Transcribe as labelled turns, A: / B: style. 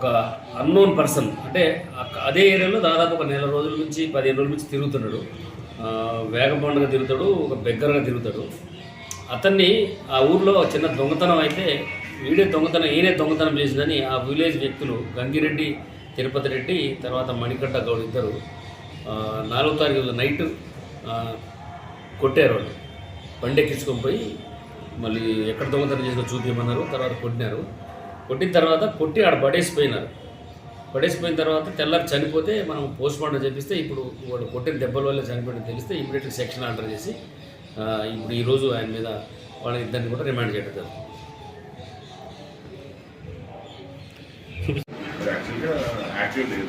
A: ఒక unknown person అంటే అదే ఏరియాలో దాదాపు ఒక నెల రోజుల నుంచి పదిహేను రోజుల నుంచి తిరుగుతున్నాడు. ఆ, వేగబండగా తిరుగుతాడు ఒక బెగ్గరగా తిరుగుతాడు. అతన్ని ఆ ఊర్లో చిన్న దొంగతనం అయితే వీడే దొంగతనం ఈయనే దొంగతనం చేసిందని ఆ విలేజ్ వ్యక్తులు గంగిరెడ్డి తిరుపతి రెడ్డి తర్వాత మణికట్ట గౌడ్ ఇద్దరు నాలుగో తారీఖు నైట్ కొట్టారు వాళ్ళు. బండి ఎక్కించుకొని పోయి మళ్ళీ ఎక్కడ దొంగతనం చేసినా చూపించమన్నారు తర్వాత కొట్టినారు. కొట్టిన తర్వాత కొట్టి ఆడ పడేసిపోయినారు. పడేసిపోయిన తర్వాత తెల్లారి చనిపోతే మనం పోస్ట్ మార్టం చేపిస్తే ఇప్పుడు వాళ్ళు కొట్టిన దెబ్బల వల్ల చనిపోయిన తెలిస్తే ఇమీడియట్గా సెక్షన్ ఆర్డర్ చేసి ఇప్పుడు ఈరోజు ఆయన మీద వాళ్ళ ఇద్దరిని కూడా రిమాండ్ చేయడం జరుగుతుంది.
B: యాక్చువల్గా యాక్టివ్ లేదు.